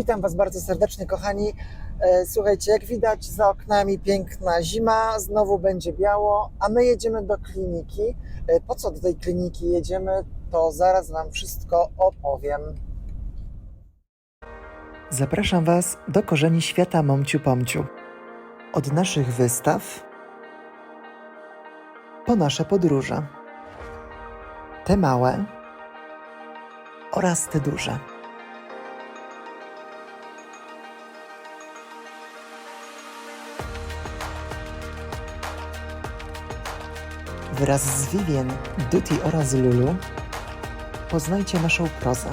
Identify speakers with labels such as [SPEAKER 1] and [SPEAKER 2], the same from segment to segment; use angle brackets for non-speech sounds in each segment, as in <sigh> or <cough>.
[SPEAKER 1] Witam Was bardzo serdecznie, kochani. E, Słuchajcie, jak widać za oknami piękna zima, znowu będzie biało, a my jedziemy do kliniki. E, Po co do tej kliniki jedziemy, to zaraz Wam wszystko opowiem. Zapraszam Was do korzeni świata Momciu Pomciu. Od naszych wystaw po nasze podróże. Te małe oraz te duże. Wraz z Vivien, Duty oraz Lulu poznajcie naszą prozę,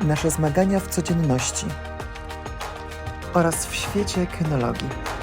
[SPEAKER 1] nasze zmagania w codzienności oraz w świecie kynologii.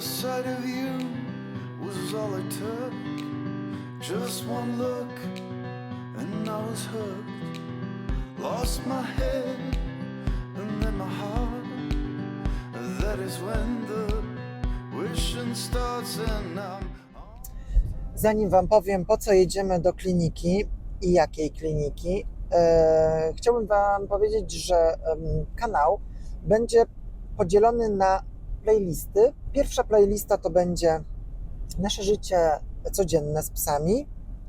[SPEAKER 2] Sight of you was all took. Just one look, and I was hooked. Lost my head, and then my heart. That is when the wishing starts, and I'm.
[SPEAKER 1] Zanim Wam powiem, po co jedziemy do kliniki i jakiej kliniki, e, chciałbym Wam powiedzieć, że em, kanał będzie podzielony na playlisty. Pierwsza playlista to będzie nasze życie codzienne z psami.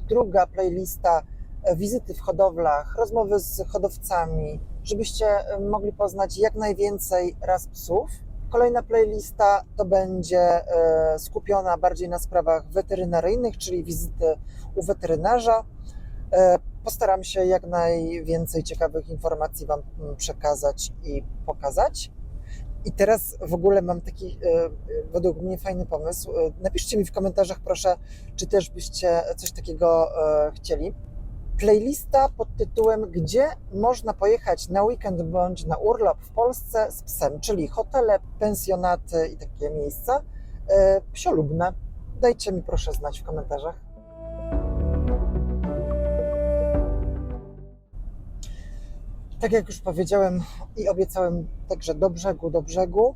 [SPEAKER 1] Druga playlista e, wizyty w hodowlach, rozmowy z hodowcami, żebyście e, mogli poznać jak najwięcej ras psów. Kolejna playlista to będzie e, skupiona bardziej na sprawach weterynaryjnych, czyli wizyty u weterynarza. Postaram się jak najwięcej ciekawych informacji Wam przekazać i pokazać. I teraz w ogóle mam taki e, e, według mnie fajny pomysł. E, Napiszcie mi w komentarzach, proszę, czy też byście coś takiego chcieli. Playlista pod tytułem Gdzie można pojechać na weekend bądź na urlop w Polsce z psem, czyli hotele, pensjonaty i takie miejsca psiolubne. Dajcie mi proszę znać w komentarzach. Tak jak już powiedziałem i obiecałem, także do brzegu, do brzegu.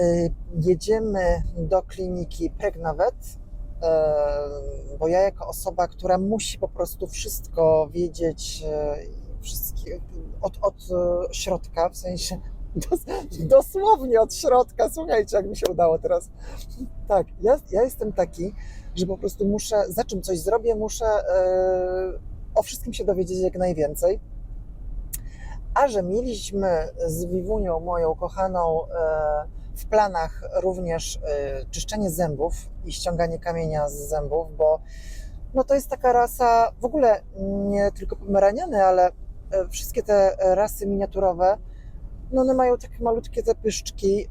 [SPEAKER 1] Y, Jedziemy do kliniki Pregnawet, y, bo ja jako osoba, która musi po prostu wszystko wiedzieć y, wszystkie, od, od środka, w sensie <laughs> dos, dosłownie od środka, słuchajcie, jak mi się udało teraz. Tak, ja, ja jestem taki, że po prostu muszę, za czym coś zrobię, muszę o wszystkim się dowiedzieć jak najwięcej. A że mieliśmy z Wiwunią, moją kochaną, e, w planach również e, czyszczenie zębów i ściąganie kamienia z zębów, bo no to jest taka rasa, w ogóle nie tylko pomeraniany, ale e, wszystkie te rasy miniaturowe, no one mają takie malutkie te pyszczki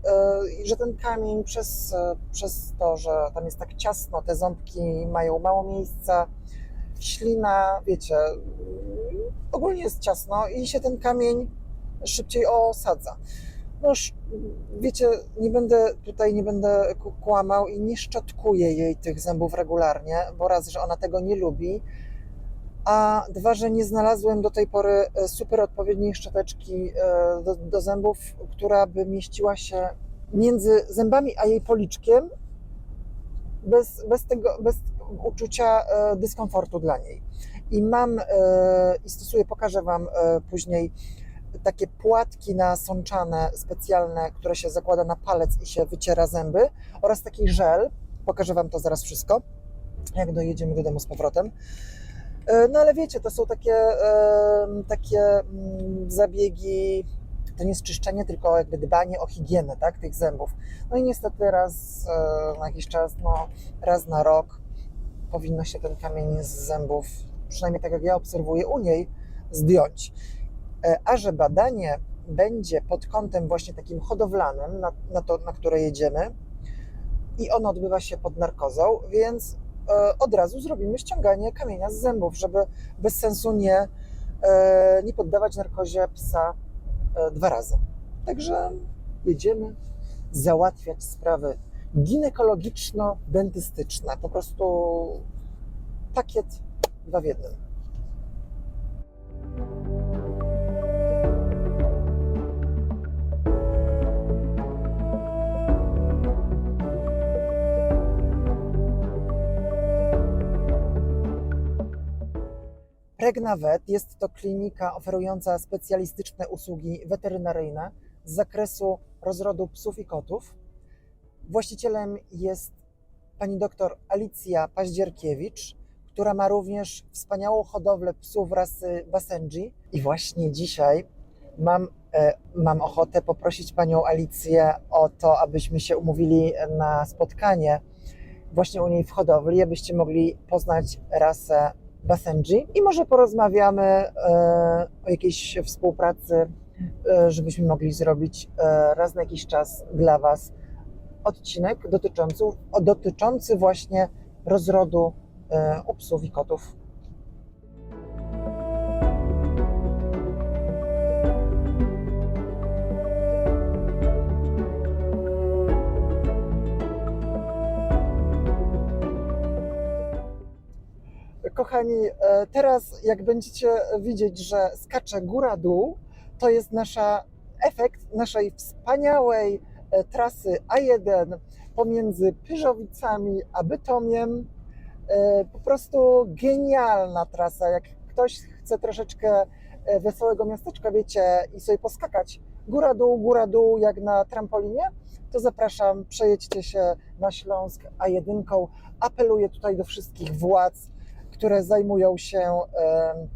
[SPEAKER 1] i że ten kamień przez, przez to, że tam jest tak ciasno, te ząbki mają mało miejsca, ślina, wiecie, ogólnie jest ciasno i się ten kamień szybciej osadza. No, sz- wiecie, nie będę tutaj, nie będę kłamał i nie szczotkuję jej tych zębów regularnie, bo raz, że ona tego nie lubi, a dwa, że nie znalazłem do tej pory e, super odpowiedniej szczoteczki e, do, do zębów, która by mieściła się między zębami a jej policzkiem bez, bez tego, bez uczucia e, dyskomfortu dla niej. I mam e, i stosuję, pokażę Wam e, później takie płatki nasączane specjalne, które się zakłada na palec i się wyciera zęby oraz taki żel. Pokażę Wam to zaraz wszystko, jak dojedziemy do domu z powrotem. No ale wiecie, to są takie, takie mm, zabiegi, to nie jest czyszczenie, tylko jakby dbanie o higienę tak, tych zębów. No i niestety raz na jakiś czas, no raz na rok powinno się ten kamień z zębów, przynajmniej tak jak ja obserwuję u niej, zdjąć. E, A że badanie będzie pod kątem właśnie takim hodowlanym, na, na to, na które jedziemy, i ono odbywa się pod narkozą, więc e, od razu zrobimy ściąganie kamienia z zębów, żeby bez sensu nie, e, nie poddawać narkozie psa dwa razy. Także jedziemy załatwiać sprawy ginekologiczno-dentystyczne. Po prostu pakiet dwa w jednym. Pregnavet jest to klinika oferująca specjalistyczne usługi weterynaryjne z zakresu rozrodu psów i kotów. Właścicielem jest pani doktor Alicja Paździerkiewicz, która ma również wspaniałą hodowlę psów rasy Basenji. I właśnie dzisiaj mam, e, mam ochotę poprosić panią Alicję o to, abyśmy się umówili na spotkanie właśnie u niej w hodowli, abyście mogli poznać rasę Basenji i może porozmawiamy e, o jakiejś współpracy, e, żebyśmy mogli zrobić raz na jakiś czas dla Was odcinek dotyczący, dotyczący właśnie rozrodu e, u psów i kotów. Kochani, e, teraz jak będziecie widzieć, że skacze góra-dół, to jest nasza efekt naszej wspaniałej e, trasy A1 pomiędzy Pyrzowicami a Bytomiem. E, Po prostu genialna trasa. Jak ktoś chce troszeczkę e, wesołego miasteczka, wiecie, i sobie poskakać góra-dół, góra-dół, jak na trampolinie, to zapraszam, przejedźcie się na Śląsk A1. Apeluję tutaj do wszystkich władz, które zajmują się em,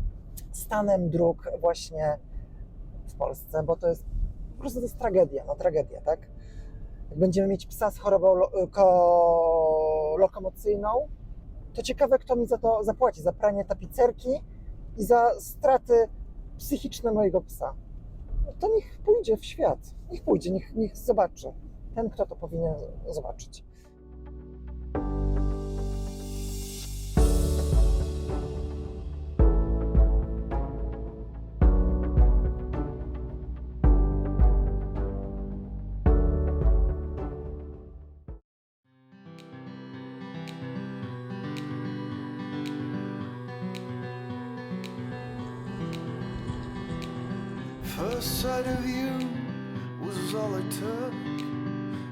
[SPEAKER 1] stanem dróg właśnie w Polsce, bo to jest po prostu to jest tragedia, no tragedia, tak? Jak będziemy mieć psa z chorobą lo, ko, lokomocyjną, to ciekawe, kto mi za to zapłaci, za pranie tapicerki i za straty psychiczne mojego psa. To niech pójdzie w świat, niech pójdzie, niech, niech zobaczy. Ten, kto to powinien zobaczyć.
[SPEAKER 2] Sight of you was all it took.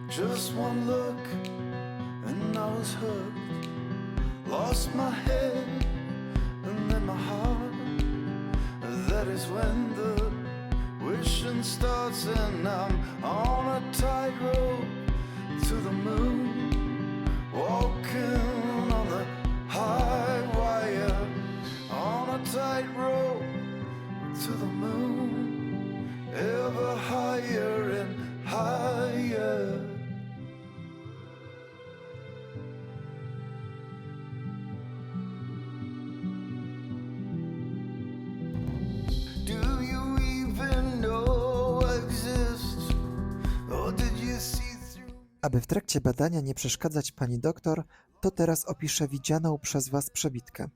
[SPEAKER 2] Just one look, and I was hooked. Lost my head, and then my heart. That is when the wishing starts, and I'm on a tightrope
[SPEAKER 3] Aby w trakcie badania nie przeszkadzać pani doktor, to teraz opiszę widzianą przez was przebitkę.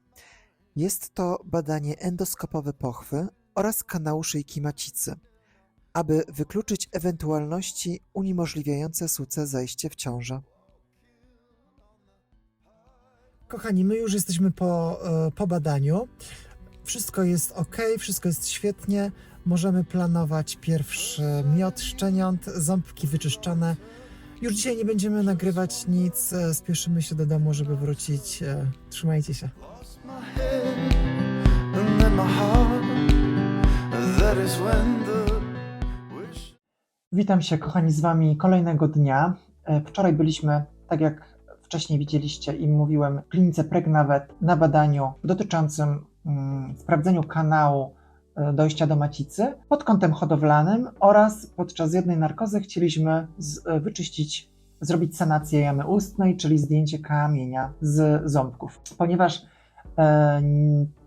[SPEAKER 3] Jest to badanie endoskopowe pochwy oraz kanału szyjki macicy, aby wykluczyć ewentualności uniemożliwiające suce zajście w ciążę.
[SPEAKER 1] Kochani, my już jesteśmy po, e, po badaniu. Wszystko jest ok, wszystko jest świetnie. Możemy planować pierwszy miod szczeniąt, ząbki wyczyszczone. Już dzisiaj nie będziemy nagrywać nic, e, spieszymy się do domu, żeby wrócić. E, Trzymajcie się. Witam się, kochani, z Wami kolejnego dnia. E, Wczoraj byliśmy, tak jak wcześniej widzieliście i mówiłem, w klinice Pregnavet na badaniu dotyczącym mm, sprawdzeniu kanału dojścia do macicy pod kątem hodowlanym oraz podczas jednej narkozy chcieliśmy e, wyczyścić, zrobić sanację jamy ustnej, czyli zdjęcie kamienia z ząbków. Ponieważ e,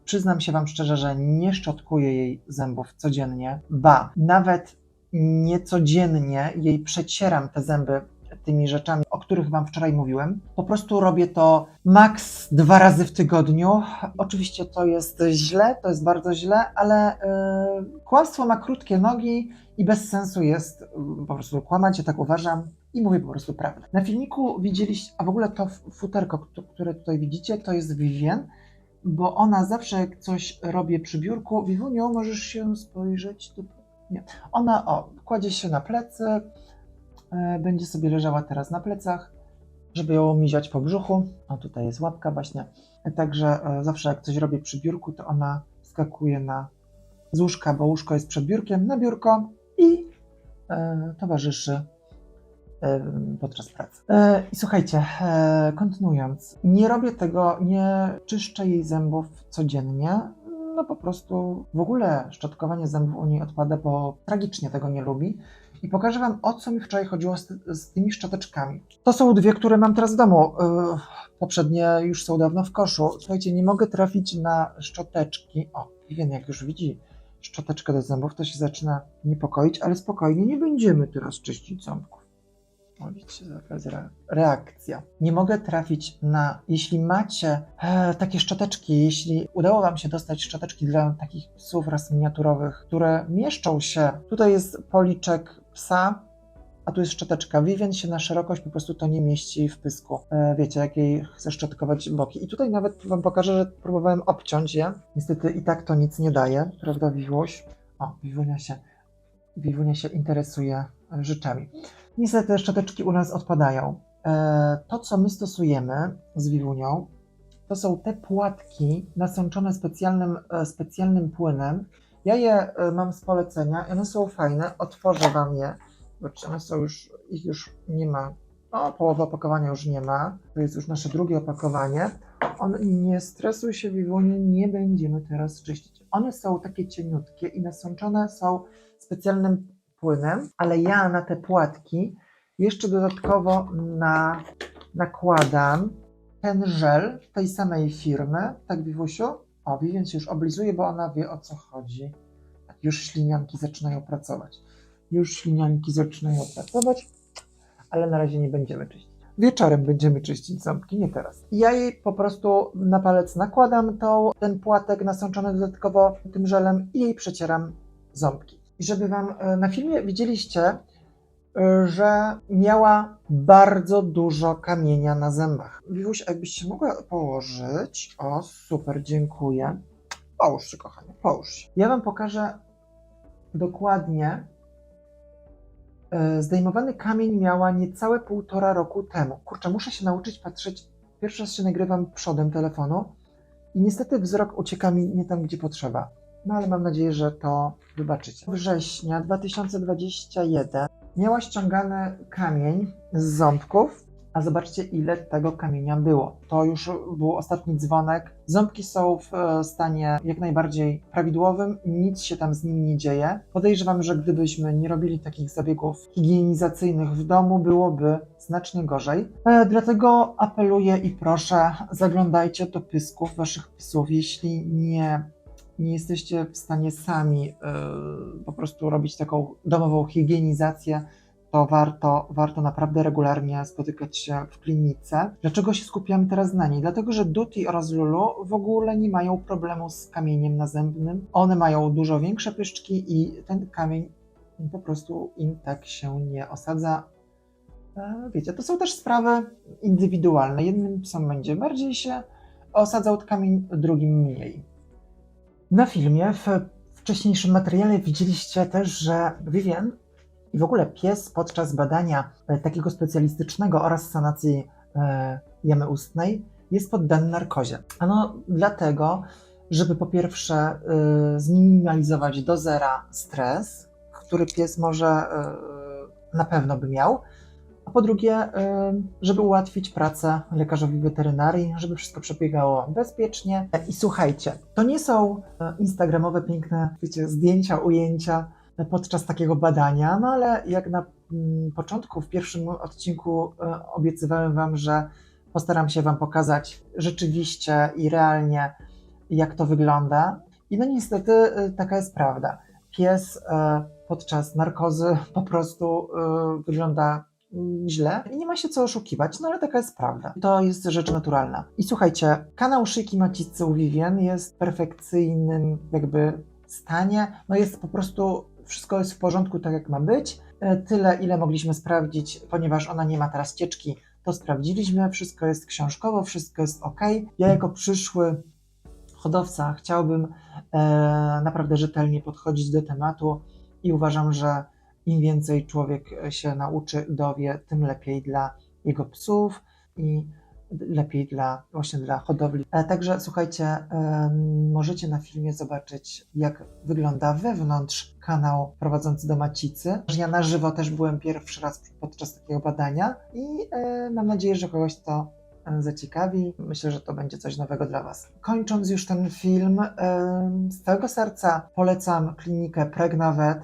[SPEAKER 1] przyznam się Wam szczerze, że nie szczotkuję jej zębów codziennie, ba, nawet niecodziennie jej przecieram te zęby tymi rzeczami, o których Wam wczoraj mówiłem. Po prostu robię to maks dwa razy w tygodniu. Oczywiście to jest źle, to jest bardzo źle, ale yy, kłamstwo ma krótkie nogi i bez sensu jest yy, po prostu kłamać, ja tak uważam i mówię po prostu prawdę. Na filmiku widzieliście, a w ogóle to futerko, które tutaj widzicie, to jest Vivien, bo ona zawsze jak coś robię przy biurku, Vivunio, możesz się spojrzeć tu? Nie. Ona, o, kładzie się na plecy, będzie sobie leżała teraz na plecach, żeby ją miziać po brzuchu. O, tutaj jest łapka właśnie. E, Także e, zawsze jak coś robię przy biurku, to ona skakuje na z łóżka, bo łóżko jest przed biurkiem, na biurko i e, towarzyszy e, podczas pracy. E, I słuchajcie, e, kontynuując, nie robię tego, nie czyszczę jej zębów codziennie. No po prostu w ogóle szczotkowanie zębów u niej odpada, bo tragicznie tego nie lubi. I pokażę Wam, o co mi wczoraj chodziło z, z tymi szczoteczkami. To są dwie, które mam teraz w domu. E, poprzednie już są dawno w koszu. Słuchajcie, nie mogę trafić na szczoteczki. O, wiem, jak już widzi szczoteczkę do zębów, to się zaczyna niepokoić, ale spokojnie, nie będziemy teraz czyścić ząbków. Widzicie, jaka reakcja. Nie mogę trafić na, jeśli macie e, takie szczoteczki, jeśli udało Wam się dostać szczoteczki dla takich psów ras miniaturowych, które mieszczą się, tutaj jest policzek psa, a tu jest szczoteczka. Vivien się na szerokość po prostu to nie mieści w pysku. E, wiecie, jak jej chcę szczotkować boki. I tutaj nawet Wam pokażę, że próbowałem obciąć je. Niestety i tak to nic nie daje, prawda, Wiwuś? O, Wiwunia się, Wiwunia się interesuje rzeczami. Niestety te szczoteczki u nas odpadają. E, to, co my stosujemy z Wiwunią, to są te płatki nasączone specjalnym, e, specjalnym płynem. Ja je e, mam z polecenia, one są fajne, otworzę Wam je. Zobaczcie, one są już, ich już nie ma. O, połowa opakowania już nie ma. To jest już nasze drugie opakowanie. On, nie stresuj się, Wiwuniu, nie będziemy teraz czyścić. One są takie cieniutkie i nasączone są specjalnym płynem, ale ja na te płatki jeszcze dodatkowo na, nakładam ten żel tej samej firmy, tak Wiwusiu? Się już oblizuje, bo ona wie o co chodzi. Tak, Już ślinianki zaczynają pracować. Już ślinianki zaczynają pracować, ale na razie nie będziemy czyścić. Wieczorem będziemy czyścić ząbki, nie teraz. Ja jej po prostu na palec nakładam tą, ten płatek nasączony dodatkowo tym żelem i jej przecieram ząbki. I żeby Wam e, na filmie widzieliście, że miała bardzo dużo kamienia na zębach. Wiwuś, jakbyś się mogła położyć. O, super, dziękuję. Połóż się, kochanie, połóż się. Ja Wam pokażę dokładnie. E, Zdejmowany kamień miała niecałe półtora roku temu. Kurczę, muszę się nauczyć patrzeć. Pierwszy raz się nagrywam przodem telefonu i niestety wzrok ucieka mi nie tam, gdzie potrzeba. No ale mam nadzieję, że to wybaczycie. Września 2021 miała ściągany kamień z ząbków, a zobaczcie ile tego kamienia było. To już był ostatni dzwonek. Ząbki są w e, stanie jak najbardziej prawidłowym, nic się tam z nimi nie dzieje. Podejrzewam, że gdybyśmy nie robili takich zabiegów higienizacyjnych w domu, byłoby znacznie gorzej. E, dlatego apeluję i proszę, zaglądajcie do pysków waszych psów, jeśli nie nie jesteście w stanie sami y, po prostu robić taką domową higienizację, to warto, warto naprawdę regularnie spotykać się w klinice. Dlaczego się skupiamy teraz na niej? Dlatego, że Duty oraz Lulu w ogóle nie mają problemu z kamieniem nazębnym. One mają dużo większe pyszczki i ten kamień po prostu im tak się nie osadza. E, Wiecie, to są też sprawy indywidualne. Jednym psom będzie bardziej się osadzał kamień, drugim mniej. Na filmie, w wcześniejszym materiale widzieliście też, że Vivien i w ogóle pies podczas badania e, takiego specjalistycznego oraz sanacji e, jamy ustnej jest poddany narkozie. Ano dlatego, żeby po pierwsze e, zminimalizować do zera stres, który pies może na pewno by miał, a po drugie, y, żeby ułatwić pracę lekarzowi weterynarii, żeby wszystko przebiegało bezpiecznie. I słuchajcie, to nie są e, instagramowe piękne, wiecie, zdjęcia, ujęcia podczas takiego badania, no ale jak na mm, początku, w pierwszym odcinku e, obiecywałem Wam, że postaram się Wam pokazać rzeczywiście i realnie, jak to wygląda. I no niestety taka jest prawda. Pies podczas narkozy po prostu wygląda źle i nie ma się co oszukiwać, no ale taka jest prawda. To jest rzecz naturalna. I słuchajcie, kanał Szyjki Macicy u Vivien jest perfekcyjnym jakby stanie, no jest po prostu, wszystko jest w porządku tak jak ma być. E, Tyle, ile mogliśmy sprawdzić, ponieważ ona nie ma teraz cieczki, to sprawdziliśmy, wszystko jest książkowo, wszystko jest ok. Ja jako przyszły hodowca chciałbym e, naprawdę rzetelnie podchodzić do tematu i uważam, że im więcej człowiek się nauczy, dowie, tym lepiej dla jego psów i lepiej dla właśnie dla hodowli. E, Także słuchajcie, em, możecie na filmie zobaczyć, jak wygląda wewnątrz kanał prowadzący do macicy. Ja na żywo też byłem pierwszy raz podczas takiego badania i e, mam nadzieję, że kogoś to e, zaciekawi. Myślę, że to będzie coś nowego dla Was. Kończąc już ten film, z całego serca polecam klinikę Pregnavet.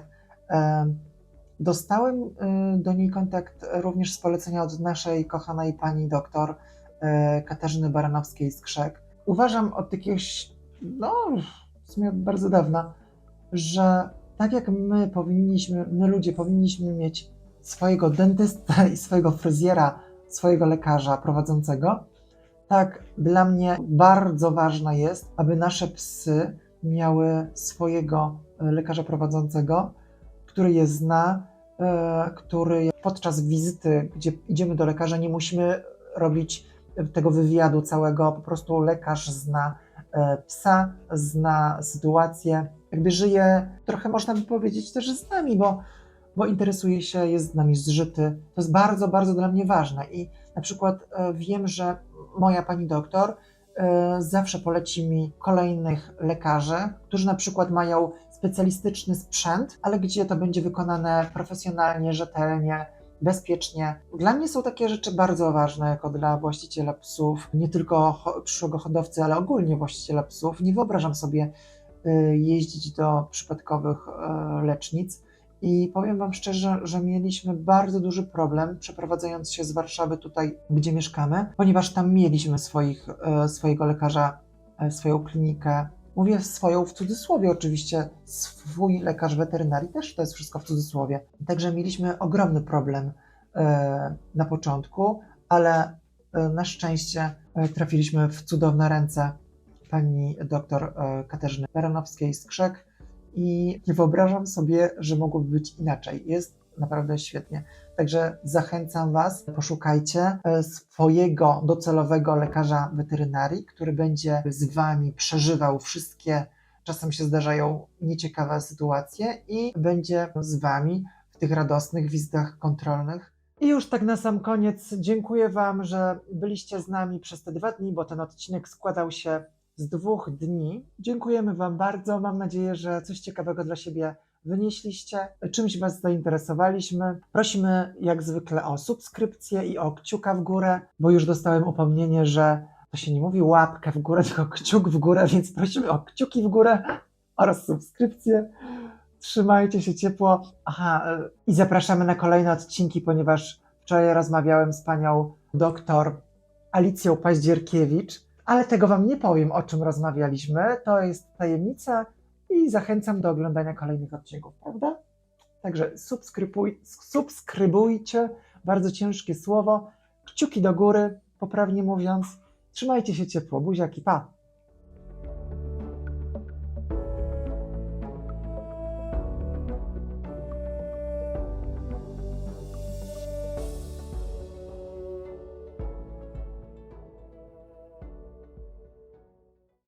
[SPEAKER 1] Em, Dostałem y, do niej kontakt również z polecenia od naszej kochanej pani doktor e, Katarzyny Baranowskiej z Krzek. Uważam od jakiegoś, no w sumie od bardzo dawna, że tak jak my powinniśmy, my ludzie powinniśmy mieć swojego dentysta i swojego fryzjera, swojego lekarza prowadzącego, tak dla mnie bardzo ważne jest, aby nasze psy miały swojego e, lekarza prowadzącego, który je zna, e, który podczas wizyty, gdzie idziemy do lekarza, nie musimy robić tego wywiadu całego, po prostu lekarz zna e, psa, zna sytuację, jakby żyje, trochę można by powiedzieć też z nami, bo, bo interesuje się, jest z nami zżyty. To jest bardzo, bardzo dla mnie ważne i na przykład e, wiem, że moja pani doktor zawsze poleci mi kolejnych lekarzy, którzy na przykład mają specjalistyczny sprzęt, ale gdzie to będzie wykonane profesjonalnie, rzetelnie, bezpiecznie. Dla mnie są takie rzeczy bardzo ważne, jako dla właściciela psów, nie tylko przyszłego hodowcy, ale ogólnie właściciela psów. Nie wyobrażam sobie y, jeździć do przypadkowych y, lecznic. I powiem Wam szczerze, że mieliśmy bardzo duży problem przeprowadzając się z Warszawy tutaj, gdzie mieszkamy, ponieważ tam mieliśmy swoich, e, swojego lekarza, e, swoją klinikę. Mówię swoją w cudzysłowie oczywiście, swój lekarz weterynarii też to jest wszystko w cudzysłowie. Także mieliśmy ogromny problem e, na początku, ale e, na szczęście e, trafiliśmy w cudowne ręce pani doktor Katarzyny Baranowskiej z Krzek i nie wyobrażam sobie, że mogłoby być inaczej. Jest naprawdę świetnie. Także zachęcam Was, poszukajcie e, swojego docelowego lekarza weterynarii, który będzie z Wami przeżywał wszystkie, czasem się zdarzają nieciekawe sytuacje i będzie z Wami w tych radosnych wizytach kontrolnych. I już tak na sam koniec dziękuję Wam, że byliście z nami przez te dwa dni, bo ten odcinek składał się z dwóch dni. Dziękujemy Wam bardzo. Mam nadzieję, że coś ciekawego dla siebie wynieśliście, czymś Was zainteresowaliśmy. Prosimy jak zwykle o subskrypcję i o kciuka w górę, bo już dostałem upomnienie, że to się nie mówi łapkę w górę, <laughs> tylko kciuk w górę, więc prosimy o kciuki w górę oraz subskrypcję. Trzymajcie się ciepło. Aha, i zapraszamy na kolejne odcinki, ponieważ wczoraj rozmawiałem z panią doktor Alicją Paździerkiewicz, ale tego Wam nie powiem, o czym rozmawialiśmy. To jest tajemnica i zachęcam do oglądania kolejnych odcinków, prawda? Także subskrybuj, subskrybujcie, bardzo ciężkie słowo, kciuki do góry, poprawnie mówiąc. Trzymajcie się ciepło, buziaki, pa!